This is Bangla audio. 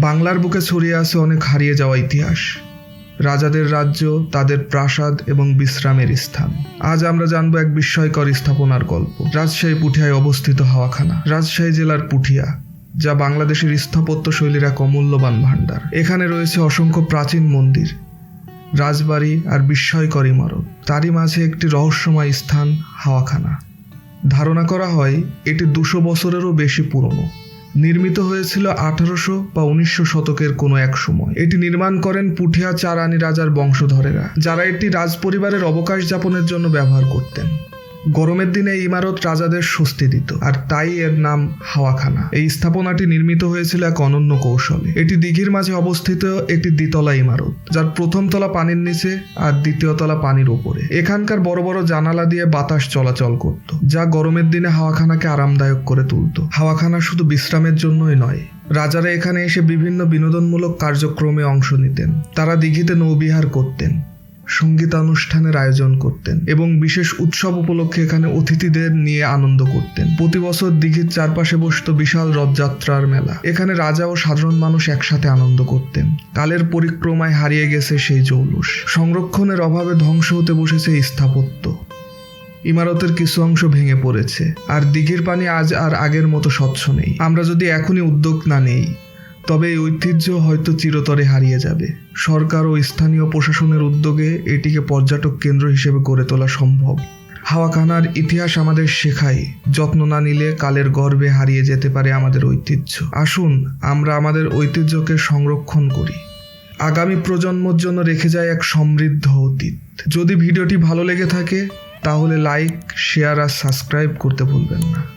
বাংলার বুকে ছড়িয়ে আছে অনেক হারিয়ে যাওয়া ইতিহাস। রাজাদের রাজ্য, তাদের প্রাসাদ এবং বিশ্রামের স্থান। আজ আমরা জানব এক বিস্ময়কর স্থাপনার গল্প। রাজশাহী পুঠিয়ায় অবস্থিত হাওয়াখানা। রাজশাহী জেলার পুঠিয়া, যা বাংলাদেশের স্থাপত্য শৈলীর এক অমূল্যবান ভাণ্ডার। এখানে রয়েছে অসংখ্য প্রাচীন মন্দির, রাজবাড়ি আর বিস্ময়কর ইমারত। তারই মাঝে একটি রহস্যময় স্থান, হাওয়াখানা। ধারণা করা হয়, এটি দুশো বছরেরও বেশি পুরনো। নির্মিত হয়েছিল আঠারোশো বা উনিশশো শতকের কোনো এক সময়। এটি নির্মাণ করেন পুঠিয়া চারানি রাজার বংশধরেরা, যারা এটি রাজপরিবারের অবকাশ যাপনের জন্য ব্যবহার করতেন। গরমের দিনে এই ইমারত রাজাদের স্বস্তি দিত, আর তাই এর নাম হাওয়াখানা। এই স্থাপনাটি নির্মিত হয়েছিল এক অনন্য কৌশলে। এটি দিঘির মাঝে অবস্থিত একটি দ্বিতলা ইমারত, যার প্রথম তলা পানির নিচে আর দ্বিতীয় তলা পানির ওপরে। এখানকার বড় বড় জানালা দিয়ে বাতাস চলাচল করত, যা গরমের দিনে হাওয়াখানাকে আরামদায়ক করে তুলত। হাওয়াখানা শুধু বিশ্রামের জন্যই নয়, রাজারা এখানে এসে বিভিন্ন বিনোদনমূলক কার্যক্রমে অংশ নিতেন। তারা দিঘিতে নৌবিহার করতেন। সঙ্গীতানুষ্ঠানের আয়োজন করতেন এবং বিশেষ উৎসব উপলক্ষে এখানে অতিথিদের নিয়ে আনন্দ করতেন। প্রতি বছর দিঘির চারপাশে বসত বিশাল রথযাত্রার মেলা। এখানে রাজা ও সাধারণ মানুষ একসাথে আনন্দ করতেন। কালের পরিক্রমায় হারিয়ে গেছে সেই জৌলুস। সংরক্ষণের অভাবে ধ্বংস হতে বসেছে স্থাপত্য। ইমারতের কিছু অংশ ভেঙে পড়েছে। আর দিঘির পানি আজ আর আগের মতো স্বচ্ছ নেই। আমরা যদি এখনই উদ্যোগ না নেই তবে এই ঐতিহ্য হয়তো চিরতরে হারিয়ে যাবে। সরকার ও স্থানীয় প্রশাসনের উদ্যোগে এটিকে পর্যটক কেন্দ্র হিসেবে গড়ে তোলা সম্ভব। হাওয়াখানার ইতিহাস আমাদের শেখায়, যত্ন না নিলে কালের গর্বে হারিয়ে যেতে পারে আমাদের ঐতিহ্য। আসুন, আমরা আমাদের ঐতিহ্যকে সংরক্ষণ করি। আগামী প্রজন্মর জন্য রেখে যায় এক সমৃদ্ধ অতীত। যদি ভিডিওটি ভালো লেগে থাকে, তাহলে লাইক শেয়ার আর সাবস্ক্রাইব করতে ভুলবেন না।